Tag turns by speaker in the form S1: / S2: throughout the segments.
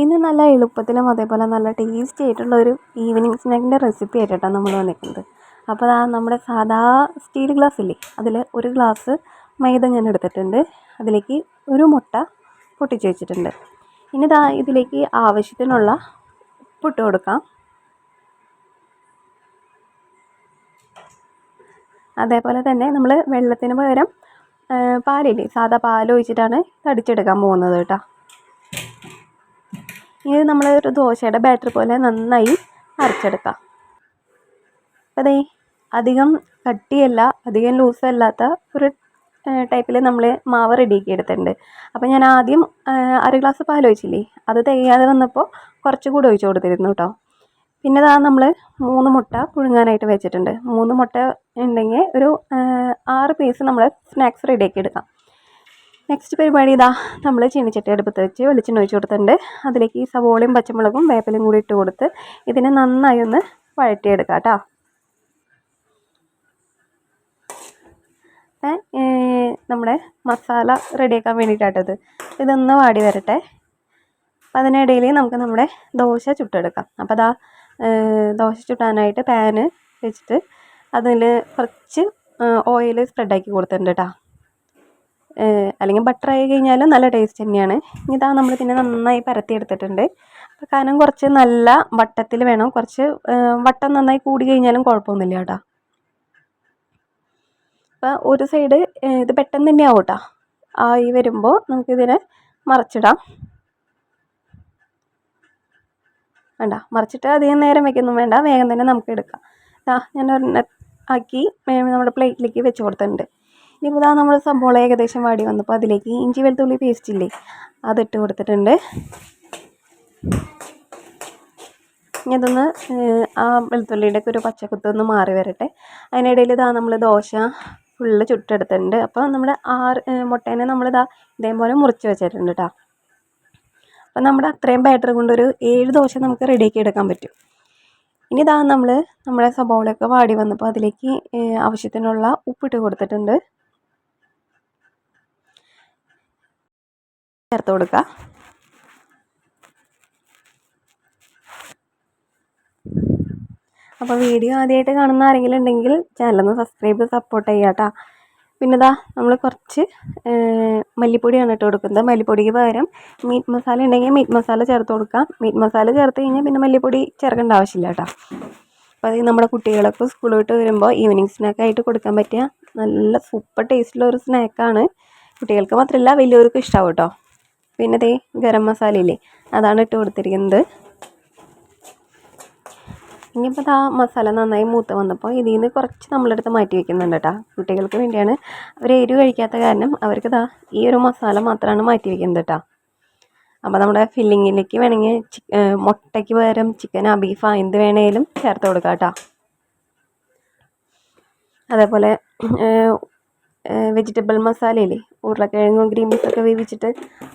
S1: ഇന്ന് നല്ല എളുപ്പത്തിലും അതേപോലെ നല്ല ടേസ്റ്റി ആയിട്ടുള്ള ഒരു ഈവനിങ് സ്നാക്കിന്റെ റെസിപ്പി ആയിട്ടാണ് നമ്മൾ വന്നിരിക്കുന്നത്. അപ്പോൾ ആ നമ്മുടെ സാധാ സ്റ്റീൽ ഗ്ലാസ് ഇല്ലേ അതിൽ ഒരു ഗ്ലാസ് മൈദ ഞാൻ എടുത്തിട്ടുണ്ട്. അതിലേക്ക് ഒരു മുട്ട പൊട്ടിച്ച് വെച്ചിട്ടുണ്ട്. ഇനി ഇതാ ഇതിലേക്ക് ആവശ്യത്തിനുള്ള ഉപ്പിട്ട് കൊടുക്കാം. അതേപോലെ തന്നെ നമ്മൾ വെള്ളത്തിന് പകരം പാലില്ലേ സാധാ പാൽ ഒഴിച്ചിട്ടാണ് തടിച്ചെടുക്കാൻ പോകുന്നത് കേട്ടോ. ഇത് നമ്മൾ ഒരു ദോശയുടെ ബാറ്റർ പോലെ നന്നായി അരച്ചെടുക്കാം. അപ്പോൾ അതേ അധികം കട്ടിയല്ല അധികം ലൂസ് അല്ലാത്ത ഒരു ടൈപ്പിൽ നമ്മൾ മാവ് റെഡിയാക്കി എടുത്തിട്ടുണ്ട്. അപ്പോൾ ഞാൻ ആദ്യം അര ഗ്ലാസ് പാൽ ഒഴിച്ചില്ലേ? അത് തികയാതെ വന്നപ്പോൾ കുറച്ച് കൂടെ ഒഴിച്ച് കൊടുത്തിരുന്നു കേട്ടോ പിന്നെ ഇതാ നമ്മൾ മൂന്ന് മുട്ട പുഴുങ്ങാനായിട്ട് വെച്ചിട്ടുണ്ട്. മൂന്ന് മുട്ട ഉണ്ടെങ്കിൽ ഒരു ആറ് പീസ് നമ്മൾ സ്നാക്സ് റെഡിയാക്കി എടുക്കാം. നെക്സ്റ്റ് പരിപാടി ഇതാ നമ്മൾ ചീനിച്ചട്ടി അടുപ്പത്ത് വെച്ച് വെളിച്ചെണ്ണ ഒഴിച്ച് കൊടുത്തിട്ടുണ്ട്. അതിലേക്ക് ഈ സവോളയും പച്ചമുളകും വേപ്പലും കൂടി ഇട്ട് കൊടുത്ത് ഇതിനെ നന്നായി ഒന്ന് വഴറ്റിയെടുക്കാം കേട്ടോ. നമ്മുടെ മസാല റെഡിയാക്കാൻ വേണ്ടിയിട്ടാട്ടത് ഇതൊന്ന് വാടി വരട്ടെ. അപ്പം അതിനിടയിൽ നമുക്ക് നമ്മുടെ ദോശ ചുട്ടെടുക്കാം. അപ്പോൾ അതാ ദോശ ചുട്ടാനായിട്ട് പാന് വെച്ചിട്ട് അതിൽ കുറച്ച് ഓയിൽ സ്പ്രെഡാക്കി കൊടുത്തിട്ടുണ്ട് കേട്ടോ. അല്ലെങ്കിൽ ബട്ടർ ആയി കഴിഞ്ഞാലും നല്ല ടേസ്റ്റ് തന്നെയാണ്. ഇതാ നമ്മൾ പിന്നെ നന്നായി പരത്തി എടുത്തിട്ടുണ്ട് അപ്പോൾ കനം കുറച്ച് നല്ല വട്ടത്തിൽ വേണം. കുറച്ച് വട്ടം നന്നായി കൂടി കഴിഞ്ഞാലും കുഴപ്പമൊന്നുമില്ല കേട്ടോ. അപ്പോൾ ഒരു സൈഡ് ഇത് പെട്ടെന്ന് തന്നെ ആവും കേട്ടോ. ആയി വരുമ്പോൾ നമുക്കിതിനെ മറിച്ചിടാം. വേണ്ട മറിച്ചിട്ട് അധികം നേരം വെക്കൊന്നും വേണ്ട. വേഗം തന്നെ നമുക്ക് എടുക്കാം. ഞാൻ ആക്കി നമ്മുടെ പ്ലേറ്റിലേക്ക് വെച്ച് കൊടുത്തിട്ടുണ്ട്. ഇനിയിപ്പോൾ ഇതാ നമ്മൾ സംഭവം ഏകദേശം വാടി വന്നപ്പോൾ അതിലേക്ക് ഇഞ്ചി വെളുത്തുള്ളി പേസ്റ്റ് ഇല്ലേ അതിട്ട് കൊടുത്തിട്ടുണ്ട്. ഇനി അതൊന്ന് ആ വെളുത്തുള്ളിയുടെ ഒരു പച്ചക്കുത്ത് ഒന്ന് മാറി വരട്ടെ. അതിനിടയിൽ ഇതാ നമ്മൾ ദോശ ഫുള്ള് ചുട്ടെടുത്തിട്ടുണ്ട്. അപ്പോൾ നമ്മുടെ ആറ് മുട്ടേനെ നമ്മളിതാ ഇതേപോലെ മുറിച്ച് വെച്ചിട്ടുണ്ട് കേട്ടോ അപ്പം നമ്മുടെ അത്രയും ബാറ്റർ കൊണ്ടൊരു ഏഴ് ദോശ നമുക്ക് റെഡിയാക്കി എടുക്കാൻ പറ്റും. ഇനി ഇതാ നമ്മൾ നമ്മുടെ സബോളയൊക്കെ വാടി വന്നപ്പോൾ അതിലേക്ക് ആവശ്യത്തിനുള്ള ഉപ്പിട്ട് കൊടുത്തിട്ടുണ്ട്. ചേർത്ത് കൊടുക്കുക. അപ്പോൾ വീഡിയോ ആദ്യമായിട്ട് കാണുന്ന ആരെങ്കിലും ഉണ്ടെങ്കിൽ ചാനലൊന്ന് സബ്സ്ക്രൈബ് ചെയ്ത് സപ്പോർട്ട് ചെയ്യുക കേട്ടോ. പിന്നെ ഇതാ നമ്മൾ കുറച്ച് മല്ലിപ്പൊടിയാണ് ഇട്ട് കൊടുക്കുന്നത്. മല്ലിപ്പൊടിക്ക് പകരം മീറ്റ് മസാല ഉണ്ടെങ്കിൽ മീറ്റ് മസാല ചേർത്ത് കൊടുക്കാം. മീറ്റ് മസാല ചേർത്ത് കഴിഞ്ഞാൽ പിന്നെ മല്ലിപ്പൊടി ചേർക്കേണ്ട ആവശ്യമില്ല കേട്ടോ. അപ്പോൾ അത് നമ്മുടെ കുട്ടികളൊക്കെ സ്കൂൾ വിട്ട് വരുമ്പോൾ ഈവനിങ് സ്നാക്കായിട്ട് കൊടുക്കാൻ പറ്റിയ നല്ല സൂപ്പർ ടേസ്റ്റുള്ള ഒരു സ്നാക്കാണ് കുട്ടികൾക്ക് മാത്രമല്ല വലിയവർക്കും ഇഷ്ടമാവും കേട്ടോ. പിന്നെ ദേ ഗരം മസാല ഇല്ലേ അതാണ് ഇട്ട് കൊടുത്തിരിക്കുന്നത്. ഇനിയിപ്പോൾ ആ മസാല നന്നായി മൂത്ത് വന്നപ്പോൾ ഇതിൽ നിന്ന് കുറച്ച് നമ്മളെടുത്ത് മാറ്റി വെക്കുന്നുണ്ട് കേട്ടോ കുട്ടികൾക്ക് വേണ്ടിയാണ് അവർ എരിവ് കഴിക്കാത്ത കാരണം അവർക്ക് ദാ ഈ ഒരു മസാല മാത്രമാണ് മാറ്റി വെക്കുന്നത് കേട്ടോ അപ്പോൾ നമ്മുടെ ഫില്ലിങ്ങിലേക്ക് വേണമെങ്കിൽ മുട്ടയ്ക്ക് പകരം ചിക്കനോ ബീഫോ എന്ത് വേണേലും ചേർത്ത് കൊടുക്കാം കേട്ടോ അതേപോലെ വെജിറ്റബിൾ മസാലയില്ലേ ഉരുളക്കിഴങ്ങും ഗ്രീൻ പീസൊക്കെ വേവിച്ചിട്ട്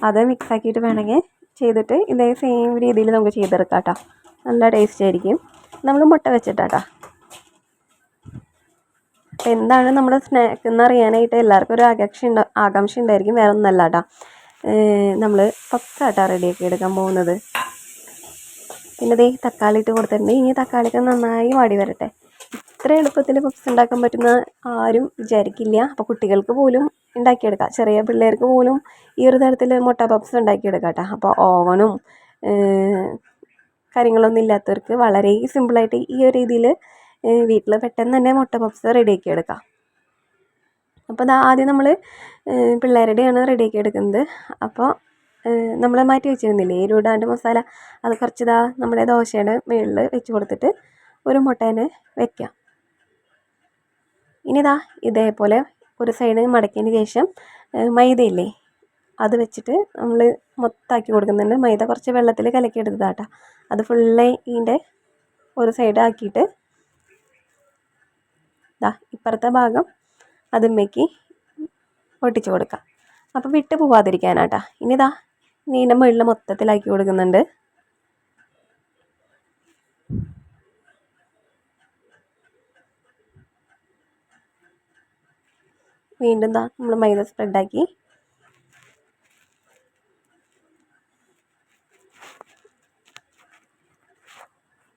S1: അത് മിക്സ് ആക്കിയിട്ട് വേണമെങ്കിൽ ചെയ്തിട്ട് ഇതേ സെയിം രീതിയിൽ നമുക്ക് ചെയ്തെടുക്കാം കേട്ടോ നല്ല ടേസ്റ്റ് ആയിരിക്കും. നമ്മൾ മുട്ട വെച്ചിട്ടാട്ടോ. അപ്പോൾ എന്താണ് നമ്മുടെ സ്നാക്ക് എന്ന് അറിയാനായിട്ട് എല്ലാവർക്കും ഒരു ആകാംക്ഷ ഉണ്ട് ആകാംക്ഷ ഉണ്ടായിരിക്കും വേറെ ഒന്നല്ല കേട്ടോ നമ്മൾ പക്കാട്ടാ റെഡിയാക്കി എടുക്കാൻ പോകുന്നത്. പിന്നെ ദേ തക്കാളി ഇട്ട് കൊടുത്തിട്ടുണ്ട്. ഇനി തക്കാളിക്ക് നന്നായി വാടി വരട്ടെ. ഇത്ര എളുപ്പത്തിൽ പപ്സ് ഉണ്ടാക്കാൻ പറ്റുന്ന ആരും വിചാരിക്കില്ല. അപ്പോൾ കുട്ടികൾക്ക് പോലും ഉണ്ടാക്കിയെടുക്കാം. ചെറിയ പിള്ളേർക്ക് പോലും ഈ ഒരു തരത്തിൽ മുട്ട പപ്സ് ഉണ്ടാക്കിയെടുക്കാം കേട്ടോ. അപ്പോൾ ഓവനും കാര്യങ്ങളൊന്നും ഇല്ലാത്തവർക്ക് വളരെ സിമ്പിളായിട്ട് ഈ ഒരു രീതിയിൽ വീട്ടിൽ പെട്ടെന്ന് തന്നെ മുട്ട പപ്സ് റെഡിയാക്കി എടുക്കാം അപ്പോൾ അത് ആദ്യം നമ്മൾ പിള്ളേരുടെയാണ് റെഡിയാക്കി എടുക്കുന്നത് അപ്പോൾ നമ്മൾ മാറ്റി വെച്ചിരുന്നില്ലേ? എരിവിടാണ്ട് മസാല അത് കുറച്ച് ഇതാ നമ്മുടെ ദോശയുടെ മുകളിൽ വെച്ച് കൊടുത്തിട്ട് ഒരു മുട്ടേനെ വെക്കാം. ഇനി ഇതാ ഇതേപോലെ ഒരു സൈഡ് മടക്കിയതിന് ശേഷം മൈദയില്ലേ? അത് വെച്ചിട്ട് നമ്മൾ മൊത്തമാക്കി കൊടുക്കുന്നുണ്ട്. മൈദ കുറച്ച് വെള്ളത്തിൽ കലക്കി എടുത്തതാട്ടോ. അത് ഫുള്ള് ഇതിന്റെ ഒരു സൈഡ് ആക്കിയിട്ട് ദാ ഇപ്പുറത്തെ ഭാഗം അതുമ്മേക്ക് ഒട്ടിച്ച് കൊടുക്കാം. അപ്പോൾ വിട്ട് പോവാതിരിക്കാനാട്ടാ. ഇനി ഇതാ നീന മുകളിൽ മൊത്തത്തിലാക്കി കൊടുക്കുന്നുണ്ട്. വീണ്ടും ദാ നമ്മൾ മൈദ സ്പ്രെഡാക്കി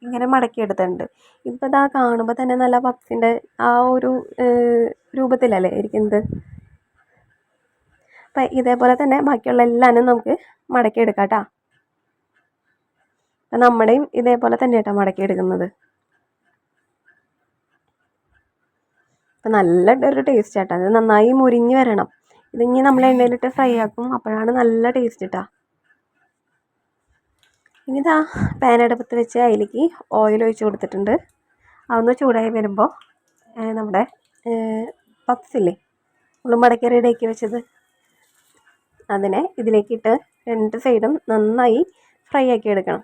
S1: ഇങ്ങനെ മടക്കിയെടുത്തിട്ടുണ്ട്. ഇപ്പോൾ ദാ കാണുമ്പോൾ തന്നെ നല്ല പപ്സിന്റെ ആ ഒരു രൂപത്തിലല്ലേ ഇരിക്കുന്നത് അപ്പം ഇതേപോലെ തന്നെ ബാക്കിയുള്ള എല്ലാനും നമുക്ക് മടക്കിയെടുക്കാം കേട്ടോ അപ്പം നമ്മുടെയും ഇതേപോലെ തന്നെ കേട്ടോ മടക്കിയെടുക്കുന്നത്. അപ്പം നല്ല ഒരു ടേസ്റ്റ് ആട്ടോ. അത് നന്നായി മുരിഞ്ഞ് വരണം. ഇതിങ്ങനെ നമ്മൾ എണ്ണയിലിട്ട് ഫ്രൈ ആക്കും. അപ്പോഴാണ് നല്ല ടേസ്റ്റ് കിട്ടുക ഇനി ഇതാ പാൻ അടുപ്പത്ത് വെച്ച് അതിലേക്ക് ഓയിൽ ഒഴിച്ച് കൊടുത്തിട്ടുണ്ട്. അതൊന്ന് ചൂടായി വരുമ്പോൾ നമ്മുടെ പഫ്സില്ലേ ഇല്ലേ? നമ്മൾ മടക്കി റെഡിയാക്കി വെച്ചത്. അതിനെ ഇതിലേക്കിട്ട് രണ്ട് സൈഡും നന്നായി ഫ്രൈ ആക്കി എടുക്കണം.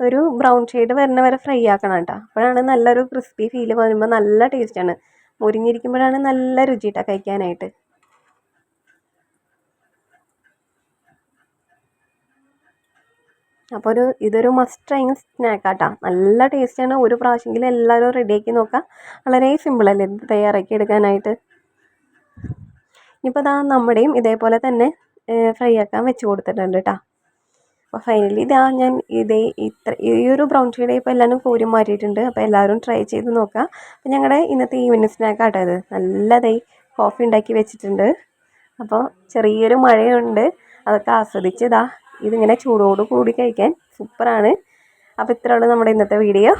S1: ഒരു ബ്രൗൺ ഷെയ്ഡ് വരുന്ന വരെ ഫ്രൈ ആക്കണം കേട്ടോ അപ്പോഴാണ് നല്ലൊരു ക്രിസ്പി ഫീൽ വരുമ്പോൾ നല്ല ടേസ്റ്റാണ് മുരിഞ്ഞിരിക്കുമ്പോഴാണ് നല്ല രുചി കേട്ടോ കഴിക്കാനായിട്ട്. അപ്പോൾ ഒരു ഇതൊരു മസ്റ്റ് ട്രൈങ് സ്നാക്കാട്ടോ നല്ല ടേസ്റ്റാണ് ഒരു പ്രാവശ്യമെങ്കിലും എല്ലാവരും റെഡിയാക്കി നോക്കാം. വളരെ സിമ്പിളല്ലേ ഇത് തയ്യാറാക്കി എടുക്കാനായിട്ട്. ഇനിയിപ്പോൾ ഇതാ നമ്മുടെയും ഇതേപോലെ തന്നെ ഫ്രൈ ആക്കാൻ വെച്ച് കൊടുത്തിട്ടുണ്ട് കേട്ടോ അപ്പോൾ ഫൈനലി ഇതാ ഞാൻ ഇതേ ഇത്ര ഈ ഒരു ബ്രൗൺ ഷെയ്ഡ് ഇപ്പോൾ എല്ലാവരും കോരി മാറ്റിയിട്ടുണ്ട്. അപ്പോൾ എല്ലാവരും ട്രൈ ചെയ്ത് നോക്കുക അപ്പോൾ ഞങ്ങളുടെ ഇന്നത്തെ ഈവനിങ് സ്നാക്ക് ആട്ടോ ഇത്. നല്ലതായി കോഫി ഉണ്ടാക്കി വെച്ചിട്ടുണ്ട്. അപ്പോൾ ചെറിയൊരു മഴയുണ്ട്. അതൊക്കെ ആസ്വദിച്ച് ഇതാ ഇതിങ്ങനെ ചൂടോട് കൂടി കഴിക്കാൻ സൂപ്പറാണ് അപ്പോൾ ഇത്രയുള്ളൂ നമ്മുടെ ഇന്നത്തെ വീഡിയോ